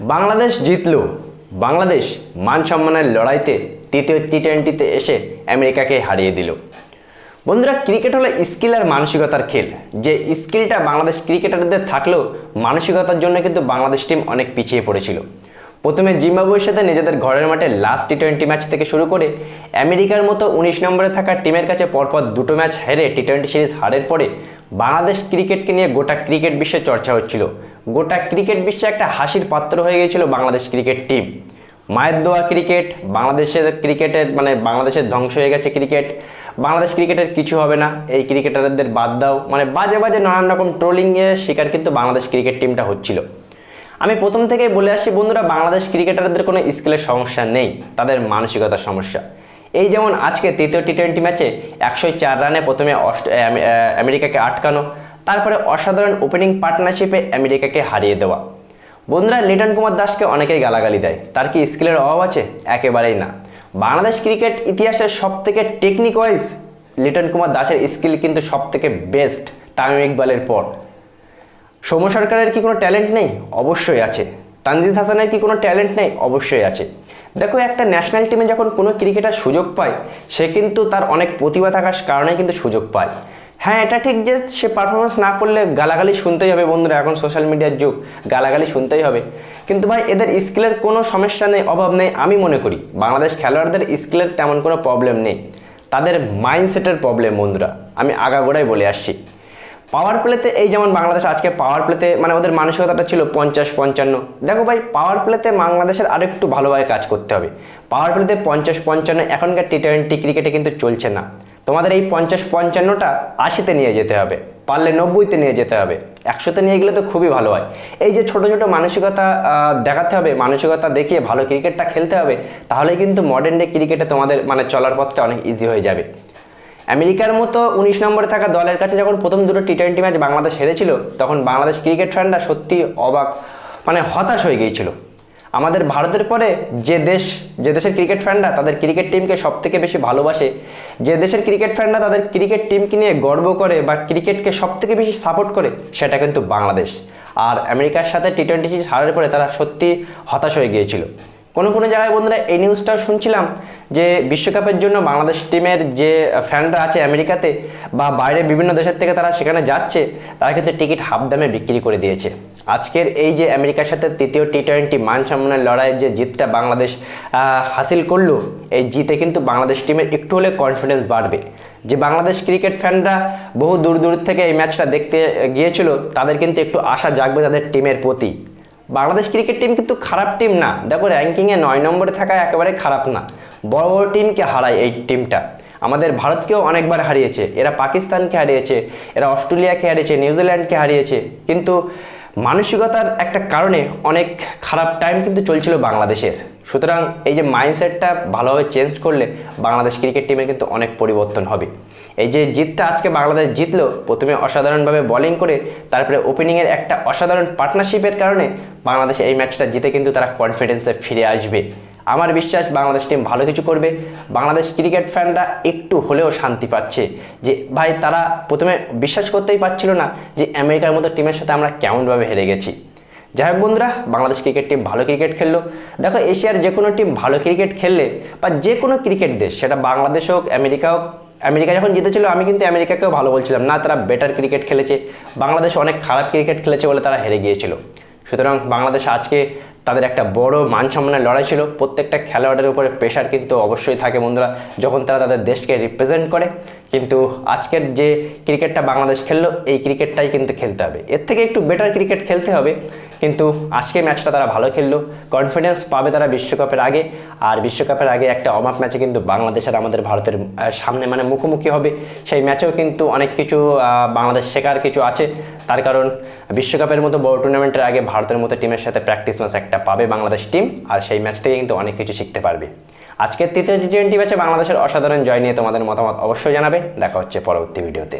বাংলাদেশ জিতল। বাংলাদেশ মান সম্মানের লড়াইতে তৃতীয় টি টোয়েন্টিতে এসে আমেরিকাকে হারিয়ে দিল। বন্ধুরা, ক্রিকেট হলো স্কিল আর মানসিকতার খেল। যে স্কিলটা বাংলাদেশ ক্রিকেটারদের থাকলেও মানসিকতার জন্য কিন্তু বাংলাদেশ টিম অনেক পিছিয়ে পড়েছিল। প্রথমে জিম্বাবুয়ের সাথে নিজেদের ঘরের মাঠে লাস্ট টি টোয়েন্টি ম্যাচ থেকে শুরু করে আমেরিকার মতো উনিশ নম্বরে থাকা টিমের কাছে পরপর দুটো ম্যাচ হেরে টি টোয়েন্টি সিরিজ হারের পরে বাংলাদেশ ক্রিকেটকে নিয়ে গোটা ক্রিকেট বিশ্বে চর্চা হচ্ছিল। গোটা ক্রিকেট বিশ্বে একটা হাসির পাত্র হয়ে গিয়েছিল বাংলাদেশ ক্রিকেট টিম। মায়ের দোয়া ক্রিকেট, বাংলাদেশের ক্রিকেটের মানে বাংলাদেশের ধ্বংস হয়ে গেছে ক্রিকেট। বাংলাদেশ ক্রিকেটের কিছু হবে না, এই ক্রিকেটারদের বাদ দাও। মানে বাজে বাজে নানান রকম ট্রোলিংয়ের শিকার কিন্তু বাংলাদেশ ক্রিকেট টিমটা হচ্ছিল। আমি প্রথম থেকেই বলে আসছি, বন্ধুরা, বাংলাদেশ ক্রিকেটারদের কোনো স্কিলের সমস্যা নেই, তাদের মানসিকতার সমস্যা। এই যেমন আজকে তৃতীয় টি টোয়েন্টি ম্যাচে একশো চার রানে প্রথমে আমেরিকাকে আটকানো, তারপরে অসাধারণ ওপেনিং পার্টনারশিপে আমেরিকাকে হারিয়ে দেওয়া। বন্ধুরা, লিটন কুমার দাসকে অনেকেই গালাগালি দেয়। তার কি স্কিলের অভাব আছে? একেবারেই না। বাংলাদেশ ক্রিকেট ইতিহাসের সব থেকে টেকনিক ওয়াইজ লিটন কুমার দাসের স্কিল কিন্তু সব থেকে বেস্ট তামিম ইকবালের পর। সৌম্য সরকারের কি কোনো ট্যালেন্ট নেই? অবশ্যই আছে। তানজিদ হাসানের কি কোনো ট্যালেন্ট নেই? অবশ্যই আছে। দেখো, একটা ন্যাশনাল টিমে যখন কোনো ক্রিকেটার সুযোগ পায়, সে কিন্তু তার অনেক প্রতিভা থাকার কারণে কিন্তু সুযোগ পায়। হ্যাঁ এটা ঠিক যে সে পারফরমেন্স না করলে গালাগালি শুনতেই হবে বন্ধুরা, এখন সোশ্যাল মিডিয়ার যুগ, গালাগালি শুনতেই হবে। কিন্তু ভাই, এদের স্কিলের কোনো সমস্যা নেই, অভাব নেই, আমি মনে করি। বাংলাদেশ খেলোয়াড়দের স্কিলের তেমন কোনো প্রবলেম নেই। তাদের মাইন্ডসেটের প্রবলেম বন্ধুরা, আমি আগাগোড়াই বলে আসছি। পাওয়ার প্লেতে এই যেমন বাংলাদেশ আজকে পাওয়ার প্লেতে মানে ওদের মানসিকতাটা ছিল পঞ্চাশ, পঞ্চান্ন। দেখো ভাই পাওয়ার প্লেতে বাংলাদেশের আরও একটু ভালোভাবে কাজ করতে হবে। পাওয়ার প্লেতে পঞ্চাশ, পঞ্চান্ন, এখনকার টি টোয়েন্টি ক্রিকেটে কিন্তু চলছে না। তোমাদের এই পঞ্চাশ, পঞ্চান্নটা আশিতে নিয়ে যেতে হবে, পারলে নব্বইতে নিয়ে যেতে হবে। একশোতে নিয়ে গেলে তো খুবই ভালো হয়। এই যে ছোট ছোট মানসিকতা দেখাতে হবে, মানসিকতা দেখিয়ে ভালো ক্রিকেটটা খেলতে হবে তাহলে কিন্তু মডার্ন ডে ক্রিকেটে তোমাদের মানে চলার পথটা অনেক ইজি হয়ে যাবে। আমেরিকার মতো উনিশ নম্বরে থাকা দলের কাছে যখন প্রথম দুটো টি টোয়েন্টি ম্যাচ বাংলাদেশ হেরেছিল, তখন বাংলাদেশ ক্রিকেট ফ্যানরা সত্যি অবাক মানে হতাশ হয়ে গিয়েছিল। আমাদের ভারতের পরে যে দেশ, যে দেশের ক্রিকেট ফ্যানরা তাদের ক্রিকেট টিমকে সব থেকে বেশি ভালোবাসে, যে দেশের ক্রিকেট ফ্যানরা তাদের ক্রিকেট টিমকে নিয়ে গর্ব করে বা ক্রিকেটকে সব থেকে বেশি সাপোর্ট করে, সেটা কিন্তু বাংলাদেশ। আর আমেরিকার সাথে টি টোয়েন্টি সিরিজ হারার পরে তারা সত্যি হতাশ হয়ে গিয়েছিল। কোনো কোনো জায়গায় বন্ধুরা এই নিউজটাও শুনছিলাম যে বিশ্বকাপের জন্য বাংলাদেশ টিমের যে ফ্যানরা আছে আমেরিকাতে বা বাইরে বিভিন্ন দেশের থেকে তারা সেখানে যাচ্ছে, তারা কিন্তু টিকিট হাফ দামে বিক্রি করে দিয়েছে। আজকের এই যে আমেরিকার সাথে তৃতীয় টি টোয়েন্টি মান সম্মানের লড়াইয়ের যে জিতটা বাংলাদেশ হাসিল করল, এই জিতে কিন্তু বাংলাদেশ টিমের একটু হলে কনফিডেন্স বাড়বে। যে বাংলাদেশ ক্রিকেট ফ্যানরা বহু দূর দূর থেকে এই ম্যাচটা দেখতে গিয়েছিল, তাদের কিন্তু একটু আশা জাগবে তাদের টিমের প্রতি। বাংলাদেশ ক্রিকেট টিম কিন্তু খারাপ টিম না। দেখো র্যাঙ্কিংয়ে নয় নম্বরে থাকা একেবারে খারাপ না। বড় বড় টিমকে হারায় এই টিমটা আমাদের ভারতকেও অনেকবার হারিয়েছে। এরা পাকিস্তানকে হারিয়েছে, এরা অস্ট্রেলিয়াকে হারিয়েছে, নিউজিল্যান্ডকে হারিয়েছে। কিন্তু মানসিকতার একটা কারণে অনেক খারাপ টাইম কিন্তু চলছিল বাংলাদেশের। সুতরাং এই যে মাইন্ডসেটটা ভালোভাবে চেঞ্জ করলে বাংলাদেশ ক্রিকেট টিমের কিন্তু অনেক পরিবর্তন হবে। এই যে জিতটা আজকে বাংলাদেশ জিতলো, প্রথমে অসাধারণভাবে বোলিং করে, তারপরে ওপেনিংয়ের একটা অসাধারণ পার্টনারশিপের কারণে বাংলাদেশ এই ম্যাচটা জিতে কিন্তু তারা কনফিডেন্সে ফিরে আসবে। আমার বিশ্বাস, বাংলাদেশ টিম ভালো কিছু করবে। বাংলাদেশ ক্রিকেট ফ্যানরা একটু হলেও শান্তি পাচ্ছে যে, ভাই, তারা প্রথমে বিশ্বাস করতেই পারছিল না যে, আমেরিকার মতো টিমের সাথে আমরা কেমনভাবে হেরে গেছি। যাই হোক বন্ধুরা, বাংলাদেশ ক্রিকেট টিম ভালো ক্রিকেট খেললো। দেখো, এশিয়ার যে কোনো টিম ভালো ক্রিকেট খেললে বা যে কোনো ক্রিকেট দেশ, সেটা বাংলাদেশ হোক, আমেরিকা হোক, আমেরিকা যখন জিতেছিল, আমি কিন্তু আমেরিকাকেও ভালো বলছিলাম, না, তারা বেটার ক্রিকেট খেলেছে। বাংলাদেশ অনেক খারাপ ক্রিকেট খেলেছে বলে তারা হেরে গিয়েছিল। সুতরাং বাংলাদেশ আজকে তাদের একটা বড় মান সম্মানের লড়াই ছিল। প্রত্যেকটা খেলোয়াড়ের উপরে প্রেশার কিন্তু অবশ্যই থাকে বন্ধুরা, যখন তারা তাদের দেশকে রিপ্রেজেন্ট করে। কিন্তু আজকের যে ক্রিকেটটা বাংলাদেশ খেললো, এই ক্রিকেটটাই কিন্তু খেলতে হবে। এর থেকে একটু বেটার ক্রিকেট খেলতে হবে। কিন্তু আজকে ম্যাচটা তারা ভালো খেললো কনফিডেন্স পাবে তারা বিশ্বকাপের আগে, আর বিশ্বকাপের আগে একটা অমাপ ম্যাচে কিন্তু বাংলাদেশের আমাদের ভারতের সামনে মানে মুখোমুখি হবে। সেই ম্যাচেও কিন্তু অনেক কিছু বাংলাদেশ শেখার কিছু আছে। তার কারণ বিশ্বকাপের মতো বড় টুর্নামেন্টের আগে ভারতের মতো টিমের সাথে প্র্যাকটিস ম্যাচ একটা পাবে বাংলাদেশ টিম আর সেই ম্যাচ থেকে কিন্তু অনেক কিছু শিখতে পারবে। আজকের তৃতীয় টি টোয়েন্টি ম্যাচে বাংলাদেশের অসাধারণ জয় নিয়ে তোমাদের মতামত অবশ্যই জানাবে। দেখা হচ্ছে পরবর্তী ভিডিওতে